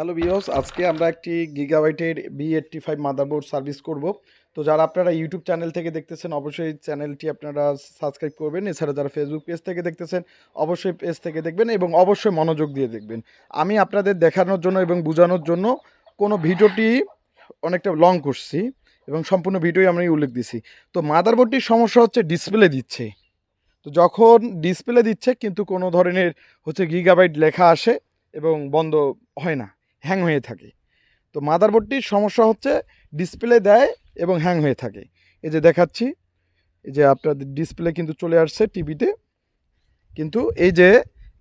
Hello বিওস আজকে আমরা একটি গিগাবাইটের B eighty five motherboard service করব। তো যারা আপনারা ইউটিউব চ্যানেল থেকে দেখতেছেন, অবশ্যই চ্যানেলটি আপনারা সাবস্ক্রাইব করবেন। এছাড়া যারা ফেসবুক পেজ থেকে দেখতেছেন, অবশ্যই পেজ থেকে দেখবেন এবং অবশ্যই মনোযোগ দিয়ে দেখবেন। আমি আপনাদের দেখানোর জন্য এবং বোঝানোর জন্য কোনো ভিডিওটি অনেকটা লং করছি এবং সম্পূর্ণ ভিডিওই আমি উল্লেখ দিছি। তো মাদারবোর্ডটির সমস্যা হচ্ছে ডিসপ্লে দিচ্ছে। তো যখন ডিসপ্লে দিচ্ছে, কিন্তু কোনো ধরনের হচ্ছে গিগাবাইট লেখা আসে এবং বন্ধ হয় না। হ্যাং হয়ে থাকে। তো মাদারবোর্ডটির সমস্যা হচ্ছে ডিসপ্লে দেয় এবং হ্যাং হয়ে থাকে। এই যে দেখাচ্ছি, এই যে আপনাদের ডিসপ্লে কিন্তু চলে আসছে টিভিতে। কিন্তু এই যে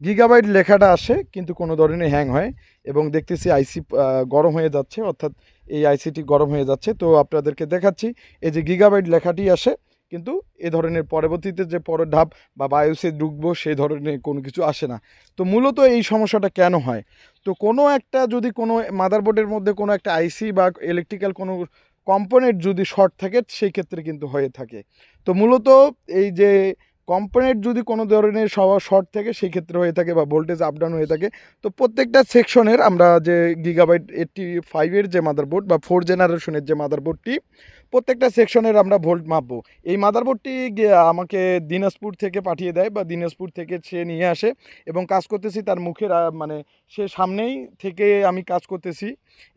গিগাবাইট লেখাটা আসে, কিন্তু কোনো ধরনের হ্যাং হয়। এবং দেখতেছি আইসি গরম হয়ে যাচ্ছে, অর্থাৎ এই আইসিটি গরম হয়ে যাচ্ছে। তো আপনাদেরকে দেখাচ্ছি, এই যে গিগাবাইট লেখাটি আসে কিন্তু এ ধরনের পরবর্তীতে যে পরের ধাপ বা বায়ুসে ঢুকবো সেই ধরনের কোনো কিছু আসে না। তো মূলত এই সমস্যাটা কেন হয়? তো কোনো একটা যদি কোনো মাদারবোর্ডের মধ্যে কোনো একটা আইসি বা ইলেকট্রিক্যাল কোনো কম্পোনেন্ট যদি শর্ট থাকে, সেই ক্ষেত্রে কিন্তু হয়ে থাকে। তো মূলত এই যে কম্পোনেন্ট যদি কোনো ধরনের সবার শর্ট থাকে সেই ক্ষেত্রে হয়ে থাকে বা ভোল্টেজ আপ ডাউন হয়ে থাকে। তো প্রত্যেকটা সেকশনের আমরা যে গিগাবাইট এইটটি ফাইভের যে মাদারবোর্ড বা ফোর জেনারেশনের যে মাদারবোর্ডটি প্রত্যেকটা সেকশনের আমরা ভোল্ট মাপবো। এই মাদারবোর্ডটি আমাকে দিনাজপুর থেকে পাঠিয়ে দেয় বা দিনাজপুর থেকে সে নিয়ে আসে এবং কাজ করতেছি তার মুখের মানে সে সামনেই থেকে আমি কাজ করতেছি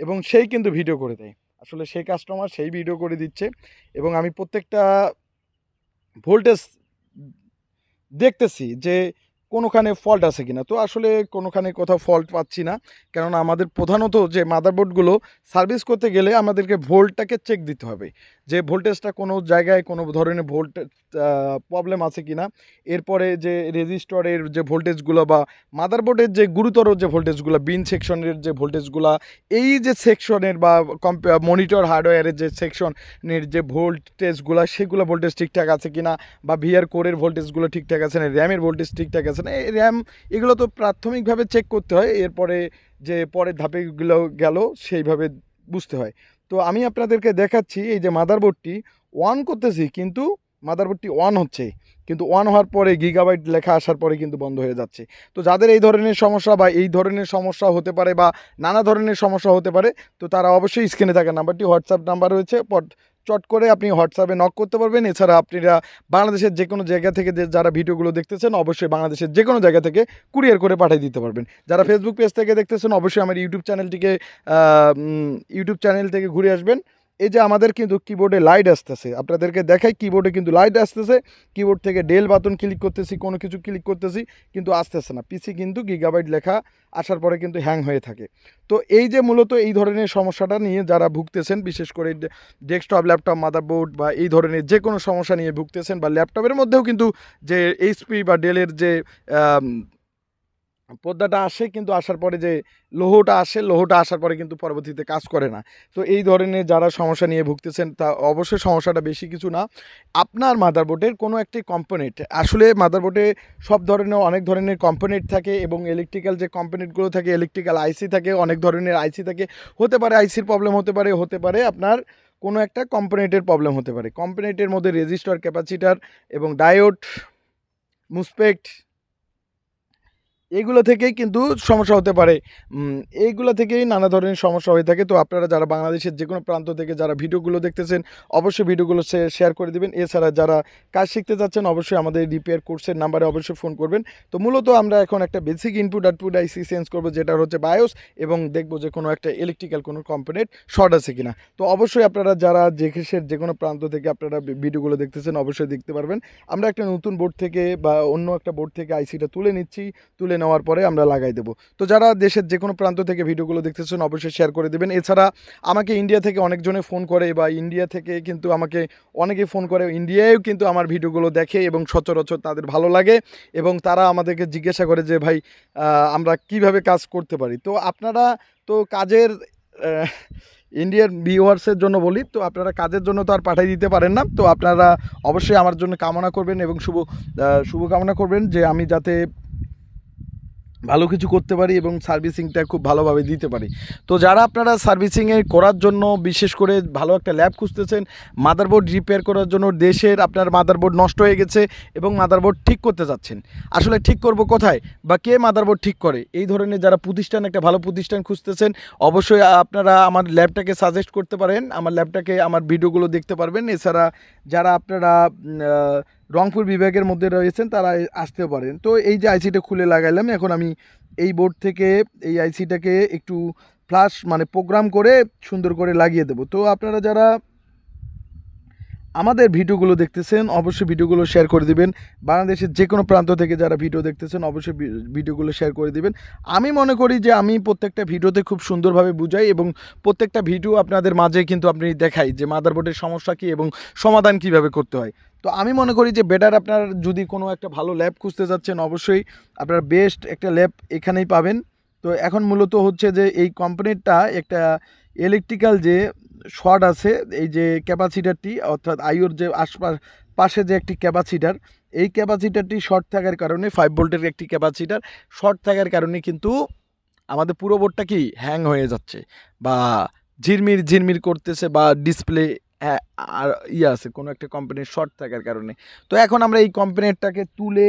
এবং সেই কিন্তু ভিডিও করে দেয়। আসলে সেই কাস্টমার সেই ভিডিও করে দিচ্ছে এবং আমি প্রত্যেকটা ভোল্টেজ দেখতেছি যে কোনোখানে ফল্ট আছে কিনা? তো আসলে কোনোখানে কোথাও ফল্ট পাচ্ছি না। কেননা আমাদের প্রধানত যে মাদারবোর্ডগুলো সার্ভিস করতে গেলে আমাদেরকে ভোল্টটাকে চেক দিতে হবে। যে ভোল্টেজটা কোনো জায়গায় কোনো ধরনের ভোল্ট প্রবলেম আছে কিনা? এরপরে যে রেজিস্টরের যে ভোল্টেজগুলো বা মাদারবোর্ডের যে গুরুতর যে ভোল্টেজগুলো বিন সেকশনের যে ভোল্টেজগুলো, এই যে সেকশনের বা মনিটর হার্ডওয়্যারের যে সেকশনের যে ভোল্টেজগুলো, সেগুলো ভোল্টেজ ঠিকঠাক আছে কিনা? বা ভিআর কোরের ভোল্টেজগুলো ঠিকঠাক আছে না? র্যামের ভোল্টেজ ঠিকঠাক আছে না এই র্যাম এগুলো তো প্রাথমিকভাবে চেক করতে হয়, এরপরে যে পরের ধাপেগুলো গেল সেইভাবে বুঝতে হয়। তো আমি আপনাদেরকে দেখাচ্ছি, এই যে মাদারবোর্ডটি অন করতেছি, কিন্তু মাদারবোর্ডটি অন হচ্ছে, কিন্তু অন হওয়ার পরে গিগাবাইট লেখা আসার পরে কিন্তু বন্ধ হয়ে যাচ্ছে। তো যাদের এই ধরনের সমস্যা বা এই ধরনের সমস্যা হতে পারে বা নানা ধরনের সমস্যা হতে পারে, তো তারা অবশ্যই স্ক্রিনে থাকা নাম্বারটি হোয়াটসঅ্যাপ নাম্বার রয়েছে চট করে আপনি হোয়াটসঅ্যাপে নক করতে পারবেন। এছাড়া আপনারা বাংলাদেশের যে কোনো জায়গা থেকে যারা ভিডিওগুলো দেখতেছেন, অবশ্যই বাংলাদেশের যে কোনো জায়গা থেকে কুরিয়ার করে পাঠিয়ে দিতে পারবেন। যারা ফেসবুক পেজ থেকে দেখতেছেন, অবশ্যই আমার ইউটিউব চ্যানেলটিকে ইউটিউব চ্যানেল থেকে ঘুরে আসবেন। এই যে আমাদের কিন্তু কিবোর্ডে লাইট আসতেছে। আপনাদেরকে দেখাই কিবোর্ডে কিন্তু লাইট আসতেছে। কিবোর্ড থেকে ডেল বাতন ক্লিক করতেছি, কোনো কিছু ক্লিক করতেছি, কিন্তু আসতেছে না। পিসি কিন্তু গিগাবাইট লেখা আসার পরে কিন্তু হ্যাং হয়ে থাকে। তো এই যে মূলত এই ধরনের সমস্যাটা নিয়ে যারা ভুগতেছেন, বিশেষ করে ডেস্কটপ ল্যাপটপ মাদারবোর্ড বা এই ধরনের যে কোনো সমস্যা নিয়ে ভুগতেছেন বা ল্যাপটপের মধ্যেও কিন্তু যে এইচপি বা ডেলের যে পর্দাটা আসে কিন্তু আসার পরে যে লোহটা আসে, লোহটা আসার পরে কিন্তু পরবর্তীতে কাজ করে না। তো এই ধরনের যারা সমস্যা নিয়ে ভুগতেছেন, তা অবশ্যই সমস্যাটা বেশি কিছু না। আপনার মাদারবোর্ডের কোনো একটি কম্পোনেন্ট আসলে মাদারবোর্ডে সব ধরনের, অনেক ধরনের কম্পোনেন্ট থাকে এবং ইলেকট্রিক্যাল যে কম্পোনেন্টগুলো থাকে ইলেকট্রিক্যাল আইসি থাকে, অনেক ধরনের আইসি থাকে। হতে পারে আইসির প্রবলেম হতে পারে হতে পারে আপনার কোনো একটা কম্পোনেন্টের প্রবলেম হতে পারে। কম্পোনেন্টের মধ্যে রেজিস্টার ক্যাপাসিটার এবং ডায়োড মুসপেক্ট এইগুলো থেকেই কিন্তু সমস্যা হতে পারে। এইগুলো থেকেই নানা ধরনের সমস্যা হয়ে থাকে। তো আপনারা যারা বাংলাদেশের যে কোনো প্রান্ত থেকে যারা ভিডিওগুলো দেখতেছেন, অবশ্যই ভিডিওগুলো শেয়ার করে দিবেন। এছাড়া যারা কাজ শিখতে যাচ্ছেন অবশ্যই আমাদের রিপেয়ার কোর্সের নাম্বারে অবশ্যই ফোন করবেন। তো মূলত আমরা এখন একটা basic input output IC change করব, যেটা হচ্ছে বায়োস এবং দেখব যে কোনো একটা ইলেকট্রিক্যাল কোনো কম্পোনেন্ট শর্ট আছে কিনা। তো অবশ্যই আপনারা যারা যে দেশের যে কোনো প্রান্ত থেকে আপনারা ভিডিওগুলো দেখতেছেন, অবশ্যই দেখতে পারবেন। আমরা একটা নতুন বোর্ড থেকে বা অন্য একটা বোর্ড থেকে আইসিটা তুলে নিচ্ছি। তুলে নেওয়ার পরে আমরা লাগাই দেবো। তো যারা দেশের যে কোনো প্রান্ত থেকে ভিডিওগুলো দেখতেছেন, অবশ্যই শেয়ার করে দেবেন। এছাড়া আমাকে ইন্ডিয়া থেকে অনেকজনে ফোন করে বা ইন্ডিয়া থেকে কিন্তু আমাকে অনেকে ফোন করে ইন্ডিয়ায়ও কিন্তু আমার ভিডিওগুলো দেখে এবং সচরাচর তাদের ভালো লাগে এবং তারা আমাদেরকে জিজ্ঞাসা করে যে, ভাই আমরা কীভাবে কাজ করতে পারি? তো আপনারা তো কাজের ইন্ডিয়ার ভিউয়ার্সের জন্য বলি, তো আপনারা কাজের জন্য তো আর পাঠিয়ে দিতে পারেন না। তো আপনারা অবশ্যই আমার জন্য কামনা করবেন এবং শুভ শুভকামনা করবেন যে আমি যাতে ভালো কিছু করতে পারি এবং সার্ভিসিংটা খুব ভালোভাবে দিতে পারি। তো যারা আপনারা সার্ভিসিংয়ে করার জন্য বিশেষ করে ভালো একটা ল্যাব খুঁজতেছেন, মাদারবোর্ড রিপেয়ার করার জন্য দেশের আপনার মাদারবোর্ড নষ্ট হয়ে গেছে এবং মাদারবোর্ড ঠিক করতে যাচ্ছেন। আসলে ঠিক করব কোথায় বা কে মাদারবোর্ড ঠিক করে? এই ধরনের যারা প্রতিষ্ঠান, একটা ভালো প্রতিষ্ঠান খুঁজতেছেন, অবশ্যই আপনারা আমার ল্যাবটাকে সাজেস্ট করতে পারেন। আমার ল্যাবটাকে, আমার ভিডিওগুলো দেখতে পারবেন। এছাড়া যারা আপনারা রংপুর বিভাগের মধ্যে রয়েছেন, তারা আসতে পারেন। তো এই যে আইসিটা খুলে লাগাইলাম, এখন আমি এই বোর্ড থেকে এই আইসিটাকে একটু ফ্লাশ মানে প্রোগ্রাম করে সুন্দর করে লাগিয়ে দেবো। তো আপনারা যারা আমাদের ভিডিওগুলো দেখতেছেন, অবশ্যই ভিডিওগুলো শেয়ার করে দিবেন। বাংলাদেশের যে কোনো প্রান্ত থেকে যারা ভিডিও দেখতেছেন, অবশ্যই ভিডিওগুলো শেয়ার করে দিবেন। আমি মনে করি যে আমি প্রত্যেকটা ভিডিওতে খুব সুন্দরভাবে বুঝাই এবং প্রত্যেকটা ভিডিও আপনাদের মাঝে কিন্তু আপনি দেখাই যে মাদারবোর্ডের সমস্যা কী এবং সমাধান কীভাবে করতে হয়। তো আমি মনে করি যে বেটার আপনার যদি কোনো একটা ভালো ল্যাব খুঁজতে যাচ্ছেন, অবশ্যই আপনার বেস্ট একটা ল্যাব এখানেই পাবেন। তো এখন মূলত হচ্ছে যে এই কোম্পানিটা একটা ইলেকট্রিক্যাল যে শর্ট আছে, এই যে ক্যাপাসিটারটি অর্থাৎ আইওর যে আশপাশ, পাশে যে একটি ক্যাপাসিটার এই ক্যাপাসিটারটি শর্ট থাকার কারণে ফাইভ ভোল্টের একটি ক্যাপাসিটার শর্ট থাকার কারণে কিন্তু আমাদের পুরো বোর্ডটা কি হ্যাং হয়ে যাচ্ছে বা ঝিরমির ঝিরমির করতেছে বা ডিসপ্লে আর ইয়ে আছে, কোনো একটা কোম্পানির শর্ট থাকার কারণে। তো এখন আমরা এই কোম্পানিরটাকে তুলে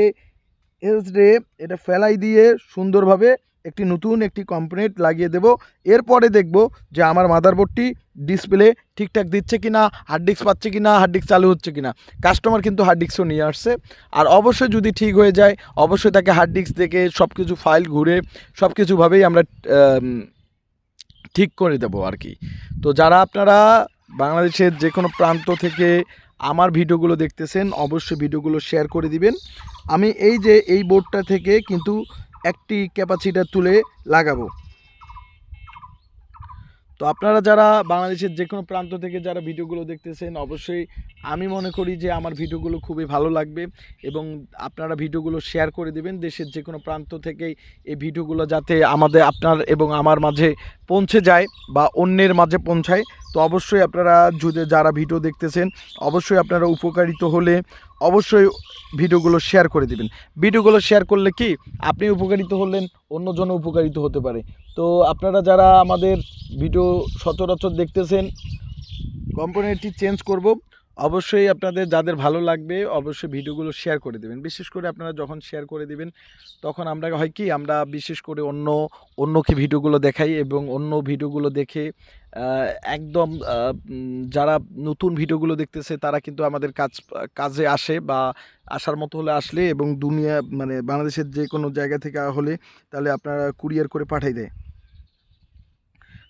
এসরে এটা ফেলাই দিয়ে সুন্দরভাবে একটি নতুন একটি কম্পোনেন্ট লাগিয়ে দেব। এরপরে দেখব যে আমার মাদারবোর্ডটি ডিসপ্লে ঠিকঠাক দিচ্ছে কি না হার্ড ডিস্ক পাচ্ছে কি না হার্ড ডিস্ক চালু হচ্ছে কি না কাস্টমার কিন্তু হার্ড ডিস্কও নিয়ে আসছে। আর অবশ্যই যদি ঠিক হয়ে যায়, অবশ্যই তাকে হার্ড ডিস্ক থেকে সব কিছু ফাইল ঘুরে সব কিছুভাবেই আমরা ঠিক করে দেবো আর কি। তো যারা আপনারা বাংলাদেশের যে কোনো প্রান্ত থেকে আমার ভিডিওগুলো দেখতেছেন, অবশ্যই ভিডিওগুলো শেয়ার করে দিবেন। আমি এই যে এই বোর্ডটা থেকে কিন্তু একটি ক্যাপাসিটার তুলে লাগাবো। তো আপনারা যারা বাংলাদেশের যে কোনো প্রান্ত থেকে যারা ভিডিওগুলো দেখতেছেন, অবশ্যই আমি মনে করি যে আমার ভিডিওগুলো খুবই ভালো লাগবে এবং আপনারা ভিডিওগুলো শেয়ার করে দেবেন। দেশের যে কোনো প্রান্ত থেকেই এই ভিডিওগুলো যাতে আমাদের, আপনার এবং আমার মাঝে পৌঁছে যায় বা অন্যের মাঝে পৌঁছায়। তো অবশ্যই আপনারা যদি যারা ভিডিও দেখতেছেন, অবশ্যই আপনারা উপকারিত হলে অবশ্যই ভিডিওগুলো শেয়ার করে দিবেন। ভিডিওগুলো শেয়ার করলে কি? আপনি উপকারিত হলেন অন্যজন উপকারিত হতে পারে। তো আপনারা যারা আমাদের ভিডিও সচরাচর দেখতেছেন কম্পোনেন্টটি চেঞ্জ করব। অবশ্যই আপনাদের যাদের ভালো লাগবে, অবশ্যই ভিডিওগুলো শেয়ার করে দেবেন। বিশেষ করে আপনারা যখন শেয়ার করে দিবেন, তখন আমরা হয় কি, আমরা বিশেষ করে অন্য, অন্যকে ভিডিওগুলো দেখাই এবং অন্য ভিডিওগুলো দেখে একদম যারা নতুন ভিডিওগুলো দেখতেছে, তারা কিন্তু আমাদের কাজ, কাজে আসে বা আসার মতো হলে আসলে এবং দুনিয়া মানে বাংলাদেশের যে কোনো জায়গা থেকে হলে, তাহলে আপনারা কুরিয়ার করে পাঠাই দেয়।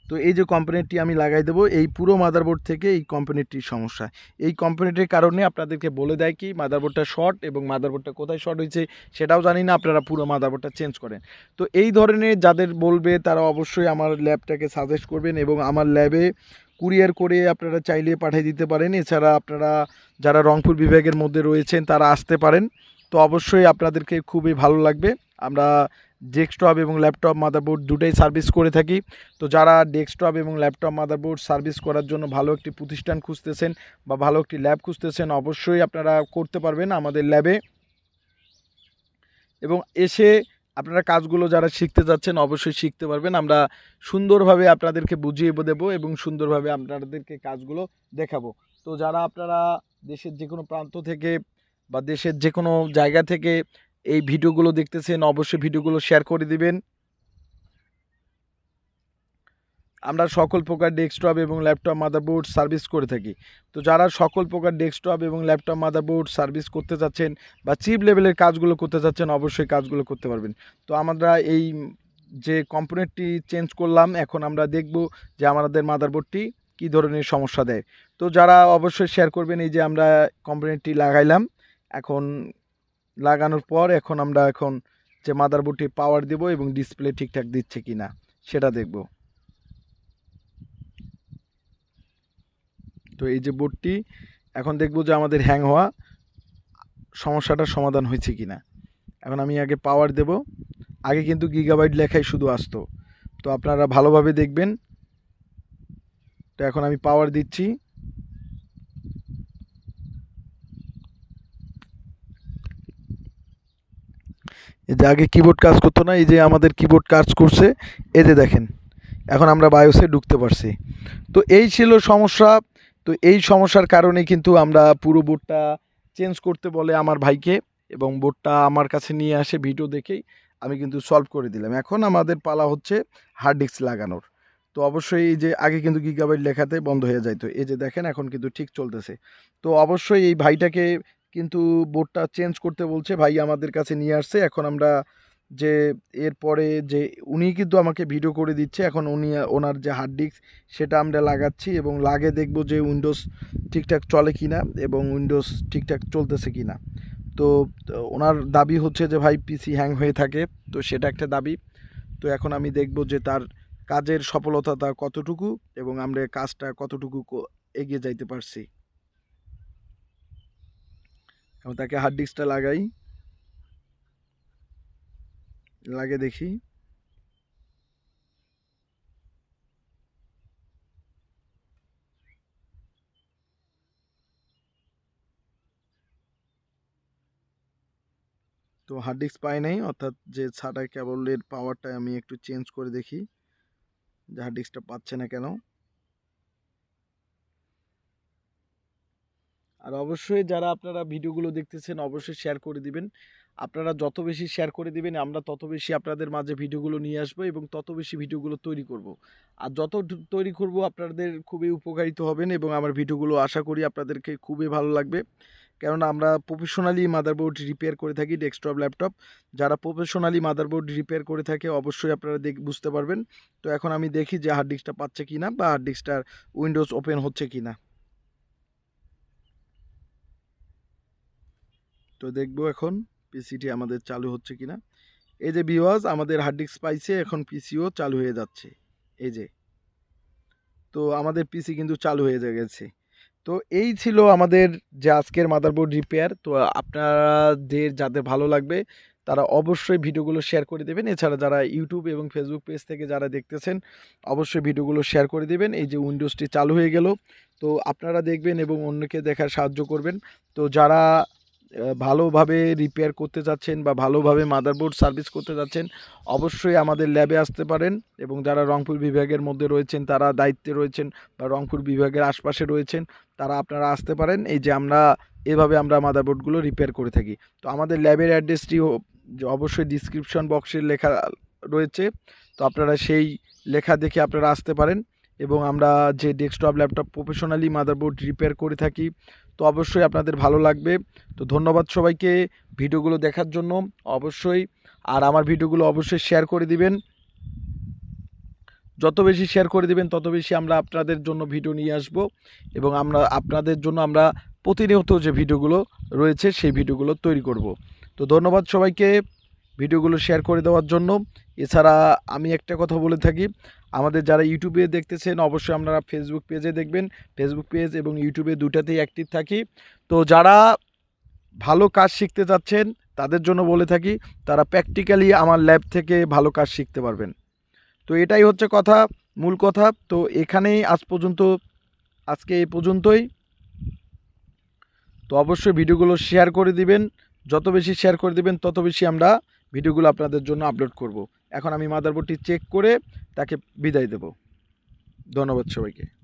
তো এই যে কোম্পানিটি আমি লাগাই দেবো, এই পুরো মাদারবোর্ড থেকে এই কোম্পানিটির সমস্যা। এই কোম্পানিটির কারণে আপনাদেরকে বলে দেয় কি মাদারবোর্ডটা শর্ট এবং মাদারবোর্ডটা কোথায় শর্ট হয়েছে সেটাও জানি না, আপনারা পুরো মাদারবোর্ডটা চেঞ্জ করেন। তো এই ধরনের যাদের বলবে, তারা অবশ্যই আমার ল্যাবটাকে সাজেস্ট করবেন এবং আমার ল্যাবে কুরিয়ার করে আপনারা চাইলে পাঠিয়ে দিতে পারেন। এছাড়া আপনারা যারা রংপুর বিভাগের মধ্যে রয়েছেন, তারা আসতে পারেন। তো অবশ্যই আপনাদেরকে খুবই ভালো লাগবে। আমরা ডেস্কটপ এবং ল্যাপটপ মাদারবোর্ড দুটাই সার্ভিস করে থাকি। তো যারা ডেস্কটপ এবং ল্যাপটপ মাদারবোর্ড সার্ভিস করার জন্য ভালো একটি প্রতিষ্ঠান খুঁজতেছেন বা ভালো একটি ল্যাব খুঁজতেছেন, অবশ্যই আপনারা করতে পারবেন আমাদের ল্যাবে এবং এসে আপনারা কাজগুলো যারা শিখতে যাচ্ছেন, অবশ্যই শিখতে পারবেন। আমরা সুন্দরভাবে আপনাদেরকে বুঝিয়ে দেবো এবং সুন্দরভাবে আপনাদেরকে কাজগুলো দেখাবো। তো যারা আপনারা দেশের যে কোনো প্রান্ত থেকে বা দেশের যে কোনো জায়গা থেকে এই ভিডিওগুলো দেখতেছেন, অবশ্যই ভিডিওগুলো শেয়ার করে দিবেন। আমরা সকল প্রকার ডেস্কটপ এবং ল্যাপটপ মাদারবোর্ড সার্ভিস করে থাকি। তো যারা সকল প্রকার ডেস্কটপ এবং ল্যাপটপ মাদারবোর্ড সার্ভিস করতে চাচ্ছেন বা চিপ লেভেলের কাজগুলো করতে চাচ্ছেন, অবশ্যই কাজগুলো করতে পারবেন। তো আমরা এই যে কম্পোনেন্টটি চেঞ্জ করলাম, এখন আমরা দেখব যে আমাদের মাদারবোর্ডটি কী ধরনের সমস্যা দেয়। তো যারা অবশ্যই শেয়ার করবেন, এই যে আমরা কম্পোনেন্টটি লাগাইলাম, এখন লাগানোর পর এখন আমরা এখন যে মাদারবোর্ডটি পাওয়ার দেব এবং ডিসপ্লে ঠিকঠাক দিচ্ছে কি না সেটা দেখব। তো এই যে বোর্ডটি এখন দেখব যে আমাদের হ্যাং হওয়া সমস্যাটার সমাধান হয়েছে কি না এখন আমি আগে পাওয়ার দেব, আগে কিন্তু গিগাবাইট লেখাই শুধু আসতো। তো আপনারা ভালোভাবে দেখবেন। তো এখন আমি পাওয়ার দিচ্ছি। এই যে আগে কিবোর্ড কাজ করতো না, এই যে আমাদের কিবোর্ড কাজ করছে, এই যে দেখেন, এখন আমরা বায়োসে ঢুকতে পারছি। তো এই ছিল সমস্যা, তো এই সমস্যার কারণে কিন্তু আমরা পুরো বোর্ডটা চেঞ্জ করতে বলে আমার ভাইকে এবং বোর্ডটা আমার কাছে নিয়ে আসে ভিডিও দেখেই, আমি কিন্তু সলভ করে দিলাম। এখন আমাদের পালা হচ্ছে হার্ড ডিস্ক লাগানোর। তো অবশ্যই এই যে আগে কিন্তু গিগাবাইট লেখাতে বন্ধ হয়ে যাইতো। এই যে দেখেন, এখন কিন্তু ঠিক চলতেছে। তো অবশ্যই এই ভাইটাকে কিন্তু বোর্ডটা চেঞ্জ করতে বলছে, ভাই, আমাদের কাছে নিয়ে আসছে, এখন আমরা যে, এরপরে যে, উনি কিন্তু আমাকে ভিডিও করে দিচ্ছে, এখন উনি, ওনার যে হার্ড ডিস্ক সেটা আমরা লাগাচ্ছি এবং লাগে দেখব যে উইন্ডোজ ঠিকঠাক চলে কি না এবং উইন্ডোজ ঠিকঠাক চলতেছে কি না তো ওনার দাবি হচ্ছে যে, ভাই পিসি হ্যাং হয়ে থাকে। তো সেটা একটা দাবি। তো এখন আমি দেখব যে, তার কাজের সফলতা কতটুকু এবং আমরা কাজটা কতটুকু এগিয়ে যাইতে পারছি। এখন তাকে হার্ড ডিস্কটা লাগাই। লাগে দেখি। তো হার্ড ডিস্ক পাই নাই, অর্থাৎ যে ছাটা কেবলের পাওয়ারটা আমি একটু চেঞ্জ করে দেখি। যে হার্ড ডিস্কটা পাচ্ছে না কেন? আর অবশ্যই যারা আপনারা ভিডিওগুলো দেখতেছেন, অবশ্যই শেয়ার করে দিবেন। আপনারা যত বেশি শেয়ার করে দিবেন, আমরা তত বেশি আপনাদের মাঝে ভিডিওগুলো নিয়ে আসব এবং তত বেশি ভিডিওগুলো তৈরি করব। আর যত তৈরি করব, আপনাদের খুবই উপকারিত হবেন এবং আমার ভিডিওগুলো আশা করি আপনাদেরকে খুবই ভালো লাগবে। কেননা আমরা প্রফেশনালি মাদারবোর্ড রিপেয়ার করে থাকি ডেস্কটপ ল্যাপটপ যারা প্রফেশনালি মাদারবোর্ড রিপেয়ার করে থাকে, অবশ্যই আপনারা দেখ বুঝতে পারবেন। তো এখন আমি দেখি যে হার্ড ডিস্কটা পাচ্ছে কি না বা হার্ড ডিস্কটার উইন্ডোজ ওপেন হচ্ছে কিনা। তো দেখব এখন পিসিটি আমাদের চালু হচ্ছে কিনা। এই যে বিওয়াজ আমাদের হার্ড ডিস্ক পাইছে, এখন পিসিও চালু হয়ে যাচ্ছে। এই যে। তো আমাদের পিসি কিন্তু চালু হয়ে গেছে। তো এই ছিল আমাদের যে আজকের মাদারবোর্ড রিপেয়ার তো আপনাদের যাদের ভালো লাগবে, তারা অবশ্যই ভিডিওগুলো শেয়ার করে দেবেন। এছাড়া যারা ইউটিউব এবং ফেসবুক পেজ থেকে যারা দেখতেছেন, অবশ্যই ভিডিওগুলো শেয়ার করে দেবেন। এই যে উইন্ডোজটি চালু হয়ে গেল। তো আপনারা দেখবেন এবং অন্যকে দেখার সাহায্য করবেন। তো যারা ভালোভাবে রিপেয়ার করতে যাচ্ছেন বা ভালোভাবে মাদারবোর্ড সার্ভিস করতে যাচ্ছেন, অবশ্যই আমাদের ল্যাবে আসতে পারেন এবং যারা রংপুর বিভাগের মধ্যে রয়েছেন, তারা দায়িত্বে রয়েছেন বা রংপুর বিভাগের আশপাশে রয়েছেন, তারা আপনারা আসতে পারেন। এই যে আমরা, এভাবে আমরা মাদারবোর্ডগুলো রিপেয়ার করে থাকি। তো আমাদের ল্যাবের অ্যাড্রেসটি অবশ্যই ডিসক্রিপশন বক্সে লেখা রয়েছে। তো আপনারা সেই লেখা দেখে আপনারা আসতে পারেন এবং আমরা যে desktop laptop professionally motherboard repair করে থাকি তো অবশ্যই আপনাদের ভালো লাগবে। তো ধন্যবাদ সবাইকে ভিডিওগুলো দেখার জন্য। অবশ্যই আর আমার ভিডিওগুলো অবশ্যই শেয়ার করে দিবেন। যত বেশি শেয়ার করে দিবেন, তত বেশি আমরা আপনাদের জন্য ভিডিও নিয়ে আসব এবং আমরা আপনাদের জন্য আমরা প্রতিনিয়ত যে ভিডিওগুলো রয়েছে, সেই ভিডিওগুলো তৈরি করব। তো ধন্যবাদ সবাইকে ভিডিওগুলো শেয়ার করে দেওয়ার জন্য। এছাড়া আমি একটা কথা বলে থাকি আমাদের যারা ইউটিউবে দেখতেছেন, অবশ্যই আপনারা ফেসবুক পেজে দেখবেন। ফেসবুক পেজ এবং ইউটিউবে দুটাতেই অ্যাক্টিভ থাকি। তো যারা ভালো কাজ শিখতে চাচ্ছেন, তাদের জন্য বলে থাকি, তারা প্র্যাকটিক্যালি আমার ল্যাব থেকে ভালো কাজ শিখতে পারবেন। তো এটাই হচ্ছে কথা, মূল কথা। তো এখানেই আজ পর্যন্ত, আজকে এই পর্যন্তই। তো অবশ্যই ভিডিওগুলো শেয়ার করে দিবেন। যত বেশি শেয়ার করে দিবেন, তত বেশি আমরা ভিডিওগুলো আপনাদের জন্য আপলোড করব। এখন আমি মাদারবোর্ডটি চেক করে তাকে বিদায় দেব। ধন্যবাদ সবাইকে।